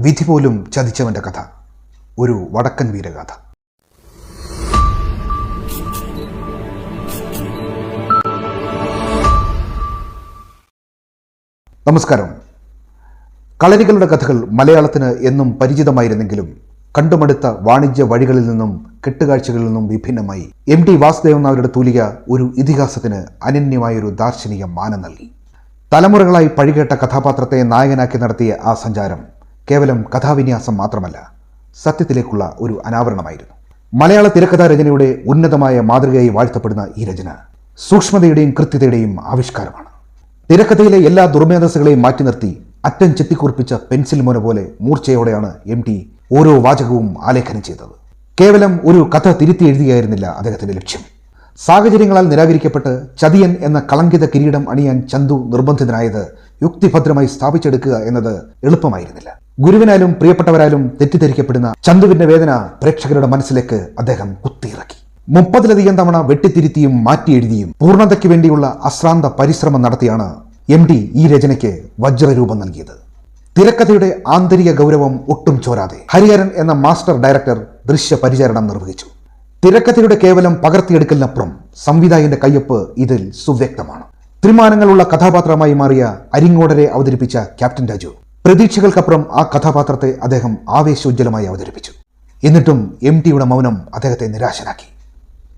വിധി പോലും ചതിച്ചവന്റെ കഥ. ഒരു വടക്കൻ വീരഗാഥ. നമസ്കാരം. കളരികളുടെ കഥകൾ മലയാളത്തിന് എന്നും പരിചിതമായിരുന്നെങ്കിലും കണ്ടുമടുത്ത വാണിജ്യ വഴികളിൽ നിന്നും കെട്ടുകാഴ്ചകളിൽ നിന്നും വിഭിന്നമായി എം ടി വാസുദേവൻ നായരുടെ തൂലിക ഒരു ഇതിഹാസത്തിന് അനന്യമായൊരു ദാർശനിക മാനം നൽകി. തലമുറകളായി പഴികേട്ട കഥാപാത്രത്തെ നായകനാക്കി നടത്തിയ ആ സഞ്ചാരം കേവലം കഥാവിന്യാസം മാത്രമല്ല സത്യത്തിലേക്കുള്ള ഒരു അനാവരണമായിരുന്നു. മലയാള തിരക്കഥാ രചനയുടെ ഉന്നതമായ മാതൃകയായി വാഴ്ത്തപ്പെടുന്ന ഈ രചന സൂക്ഷ്മതയുടെയും കൃത്യതയുടെയും ആവിഷ്കാരമാണ്. തിരക്കഥയിലെ എല്ലാ ദുർമേധസ്സുകളെയും മാറ്റി നിർത്തി അറ്റം ചെത്തിക്കുറിപ്പിച്ച പെൻസിൽ മോന പോലെ മൂർച്ചയോടെയാണ് എം ടി ഓരോ വാചകവും ആലേഖനം ചെയ്തത്. കേവലം ഒരു കഥ തിരുത്തി എഴുതിയായിരുന്നില്ല അദ്ദേഹത്തിന്റെ ലക്ഷ്യം. സാഹചര്യങ്ങളാൽ നിരാകരിക്കപ്പെട്ട് ചതിയൻ എന്ന കളങ്കിത കിരീടം അണിയാൻ ചന്തു നിർബന്ധിതനായത് യുക്തിഭദ്രമായി സ്ഥാപിച്ചെടുക്കുക എന്നത് എളുപ്പമായിരുന്നില്ല. ഗുരുവിനാലും പ്രിയപ്പെട്ടവരാലും തെറ്റിദ്ധരിക്കപ്പെടുന്ന ചന്തുവിന്റെ വേദന പ്രേക്ഷകരുടെ മനസ്സിലേക്ക് അദ്ദേഹം കുത്തിയിറക്കി. മുപ്പതിലധികം തവണ വെട്ടിത്തിരുത്തിയും മാറ്റി എഴുതിയും പൂർണതയ്ക്ക് വേണ്ടിയുള്ള അശ്രാന്ത പരിശ്രമം നടത്തിയാണ് എം ഡി ഈ രചനയ്ക്ക് വജ്രരൂപം നൽകിയത്. തിരക്കഥയുടെ ആന്തരിക ഗൗരവം ഒട്ടും ചോരാതെ ഹരിഹരൻ എന്ന മാസ്റ്റർ ഡയറക്ടർ ദൃശ്യ പരിചരണം നിർവഹിച്ചു. തിരക്കഥയുടെ കേവലം പകർത്തിയെടുക്കലിനപ്പുറം സംവിധായകന്റെ കയ്യൊപ്പ് ഇതിൽ സുവ്യക്തമാണ്. ത്രിമാനങ്ങളുള്ള കഥാപാത്രമായി മാറിയ അരിങ്ങോടരെ അവതരിപ്പിച്ച ക്യാപ്റ്റൻ രാജു പ്രതീക്ഷകൾക്കപ്പുറം ആ കഥാപാത്രത്തെ അദ്ദേഹം ആവേശോജ്ജലമായി അവതരിപ്പിച്ചു. എന്നിട്ടും എം ടിയുടെ മൗനം അദ്ദേഹത്തെ നിരാശനാക്കി.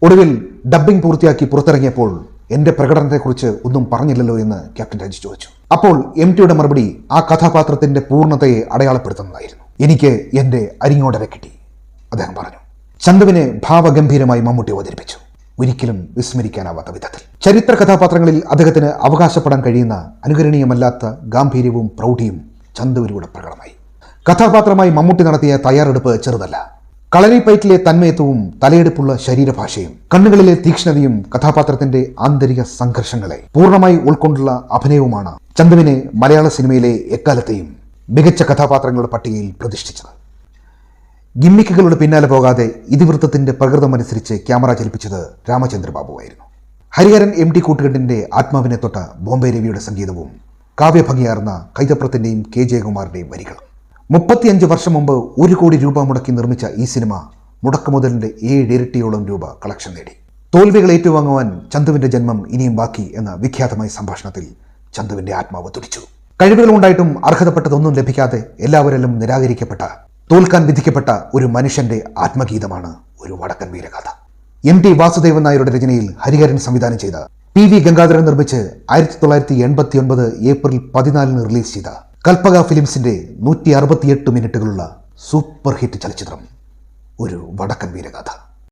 ഒടുവിൽ ഡബ്ബിംഗ് പൂർത്തിയാക്കി പുറത്തിറങ്ങിയപ്പോൾ എന്റെ പ്രകടനത്തെക്കുറിച്ച് ഒന്നും പറഞ്ഞില്ലല്ലോ എന്ന് ക്യാപ്റ്റൻ രാജു ചോദിച്ചു. അപ്പോൾ എം ടിയുടെ മറുപടി ആ കഥാപാത്രത്തിന്റെ പൂർണതയെ അടയാളപ്പെടുത്തുന്നതായിരുന്നു. എനിക്ക് എന്റെ അരിങ്ങോടരെ കിട്ടി അദ്ദേഹം പറഞ്ഞു. ചന്തുവിനെ ഭാവഗംഭീരമായി മമ്മൂട്ടി അവതരിപ്പിച്ചു. ഒരിക്കലും വിസ്മരിക്കാനാവാത്ത വിധത്തിൽ. ചരിത്ര കഥാപാത്രങ്ങളിൽ അദ്ദേഹത്തിന് അവകാശപ്പെടാൻ കഴിയുന്ന അനുകരണീയമല്ലാത്ത ഗാംഭീര്യവും പ്രൗഢിയും ചന്തുവിലൂടെ പ്രകടമായി കഥാപാത്രമായി മമ്മൂട്ടി നടത്തിയ തയ്യാറെടുപ്പ് ചെറുതല്ല. കളരിപ്പയറ്റിലെ തന്മയത്വവും തലയെടുപ്പുള്ള ശരീരഭാഷയും കണ്ണുകളിലെ തീക്ഷ്ണതയും കഥാപാത്രത്തിന്റെ ആന്തരിക സംഘർഷങ്ങളെ പൂർണമായി ഉൾക്കൊണ്ടുള്ള അഭിനയവുമാണ് ചന്തുവിനെ മലയാള സിനിമയിലെ എക്കാലത്തെയും മികച്ച കഥാപാത്രങ്ങളുടെ പട്ടികയിൽ പ്രതിഷ്ഠിച്ചത്. ഗിമ്മിക്കുകളുടെ പിന്നാലെ പോകാതെ ഇതിവൃത്തത്തിന്റെ പ്രകൃതമനുസരിച്ച് ക്യാമറ ചലിപ്പിച്ചത് രാമചന്ദ്രബാബുവായിരുന്നു ഹരിഹരൻ എം ടി കൂട്ടുകെട്ടിന്റെ ആത്മാവിനെ തൊട്ട ബോംബെ രവിയുടെ സംഗീതവും കാവ്യഭംഗിയാർന്ന കൈതപ്രത്തിന്റെയും കെ ജയകുമാറിന്റെയും വരികൾ. മുപ്പത്തിയഞ്ച് വർഷം മുമ്പ് ഒരു കോടി രൂപ മുടക്കി നിർമ്മിച്ച ഈ സിനിമ മുടക്കുമുതലിന്റെ ഏഴിരട്ടിയോളം രൂപ കളക്ഷൻ നേടി. തോൽവികൾ ഏറ്റുവാങ്ങുവാൻ ചന്തുവിന്റെ ജന്മം ഇനിയും ബാക്കി എന്ന വിഖ്യാതമായ സംഭാഷണത്തിൽ ചന്തുവിന്റെ ആത്മാവ് തുടിച്ചു. കഴിവുകളുണ്ടായിട്ടും അർഹതപ്പെട്ടതൊന്നും ലഭിക്കാതെ എല്ലാവരിലും നിരാകരിക്കപ്പെട്ട തോൽക്കാൻ വിധിക്കപ്പെട്ട ഒരു മനുഷ്യന്റെ ആത്മഗീതമാണ് ഒരു വടക്കൻ വീരകഥ എം ടി വാസുദേവൻ നായരുടെ രചനയിൽ ഹരിഹരൻ സംവിധാനം ചെയ്ത പി വി ഗംഗാധരൻ നിർമ്മിച്ച് ആയിരത്തി തൊള്ളായിരത്തി എൺപത്തി ഒൻപത് ഏപ്രിൽ പതിനാലിന് റിലീസ് ചെയ്ത കൽപ്പക ഫിലിംസിന്റെ നൂറ്റി അറുപത്തിയെട്ട് മിനിറ്റുകളുള്ള സൂപ്പർ ഹിറ്റ് ചലച്ചിത്രം. ഒരു വടക്കൻ വീരഗാഥ.